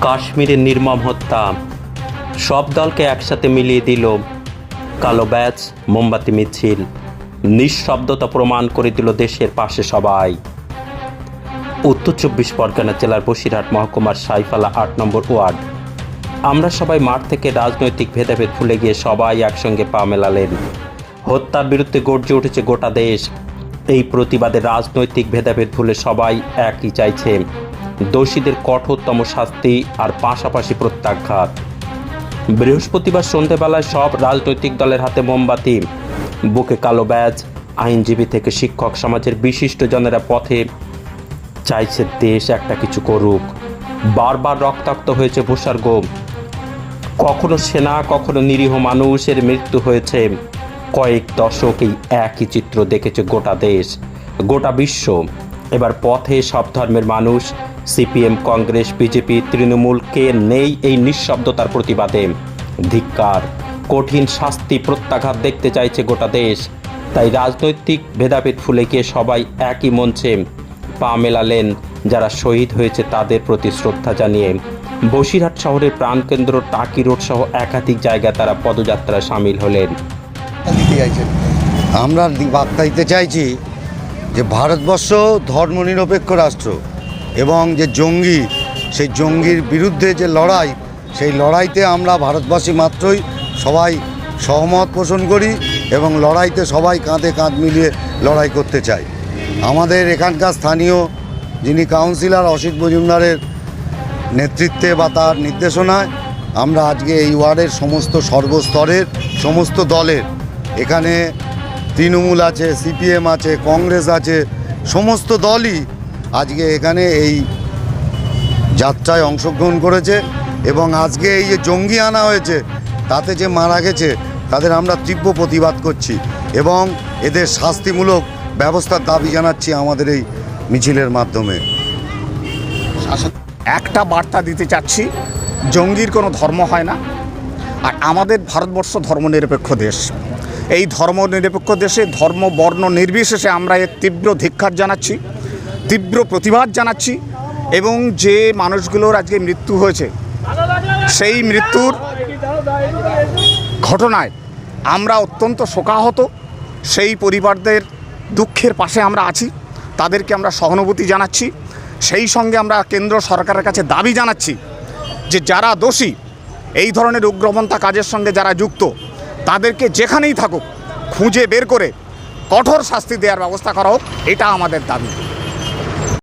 কাশ্মীরের নির্মম হত্যা। সব দলকে একসাথে মিলিয়ে দিল কালো ব্যাচ মোমবাতি, মিছিল। নিঃশব্দতা প্রমাণ করে দিল দেশের পাশে সবাই। উত্তর চব্বিশ পরগনা জেলার বসিরহাট মহকুমার সাইফালা আট নম্বর ওয়ার্ড। আমরা সবাই মাঠ থেকে রাজনৈতিক ভেদাভেদ ভুলে গিয়ে সবাই একসঙ্গে পা মেলালেন। হত্যার বিরুদ্ধে গর্জে উঠেছে গোটা দেশ। এই প্রতিবাদে রাজনৈতিক ভেদাভেদ ভুলে সবাই একই চাইছে। দোষীদের কঠোরতম শাস্তি আর পাশাপাশি প্রত্যাঘাত। বৃহস্পতিবার সন্ধেবেলায় সব রাজনৈতিক দলের হাতে মোমবাতি। বুকে কালো ব্যাজ, আইনজীবী থেকে শিক্ষক সমাজের বিশিষ্ট জনেরা পথে চাইছে দেশ একটা কিছু করুক। বারবার রক্তাক্ত হয়েছে ভূস্বর্গ। কখনো সেনা, কখনো নিরীহ মানুষের মৃত্যু হয়েছে। কয়েক দশক এই একই চিত্র দেখেছে গোটা দেশ, গোটা বিশ্ব। এবার পথে সব ধর্মের মানুষ সিপিএম, কংগ্রেস, বিজেপি, তৃণমূল কে নেই এই নিঃশব্দতার প্রতিবাদে? ধিক্কার। কঠিন শাস্তি প্রত্যাঘাত দেখতে চাইছে গোটা দেশ। তাই রাজনৈতিক ভেদাভেদ ফুলে গিয়ে সবাই একই মঞ্চে পা মেলালেন যারা শহীদ হয়েছে তাদের প্রতি শ্রদ্ধা জানিয়ে। বসিরহাট শহরের প্রাণকেন্দ্র, টাকি রোড সহ একাধিক জায়গায় তারা পদযাত্রায় সামিল হলেন। আমরা বার্তা দিতে চাইছি যে ভারতবর্ষ ধর্মনিরপেক্ষ রাষ্ট্র। এবং যে জঙ্গি, সেই জঙ্গির বিরুদ্ধে যে লড়াই, সেই লড়াইতে আমরা ভারতবাসী মাত্রই সবাই সহমত পোষণ করি এবং লড়াইতে সবাই কাঁধে কাঁধ মিলিয়ে লড়াই করতে চাই। আমাদের এখানকার স্থানীয় যিনি কাউন্সিলর অসিত মজুমদারের নেতৃত্বে বা তার নির্দেশনায় আমরা আজকে এই ওয়ার্ডের সমস্ত সর্বস্তরের, সমস্ত দলের, এখানে তৃণমূল আছে, সিপিএম আছে, কংগ্রেস আছে, সমস্ত দলই আজকে এখানে এই যাত্রায় অংশগ্রহণ করেছে এবং আজকে এই যে জঙ্গি আনা হয়েছে, তাতে যে মারা গেছে, তাদের আমরা তীব্র প্রতিবাদ করছি এবং এদের শাস্তিমূলক ব্যবস্থার দাবি জানাচ্ছি আমাদের এই মিছিলের মাধ্যমে। একটা বার্তা দিতে চাচ্ছি, জঙ্গির কোনো ধর্ম হয় না, আর আমাদের ভারতবর্ষ ধর্মনিরপেক্ষ দেশ। এই ধর্মনিরপেক্ষ দেশে ধর্ম, বর্ণ নির্বিশেষে আমরা এর তীব্র ধিক্ষার জানাচ্ছি। তীব্র প্রতিবাদ জানাচ্ছি এবং যে মানুষগুলোর আজকে মৃত্যু হয়েছে, সেই মৃত্যুর ঘটনায় আমরা অত্যন্ত শোকাহত, সেই পরিবারদের দুঃখের পাশে আমরা আছি, তাদেরকে আমরা সহানুভূতি জানাচ্ছি, সেই সঙ্গে আমরা কেন্দ্র সরকারের কাছে দাবি জানাচ্ছি যে যারা দোষী, এই ধরনের উগ্রপন্থা কাজের সঙ্গে যারা যুক্ত, তাদেরকে যেখানেই থাকুক খুঁজে বের করে কঠোর শাস্তি দেওয়ার ব্যবস্থা করা হোক, এটা আমাদের দাবি।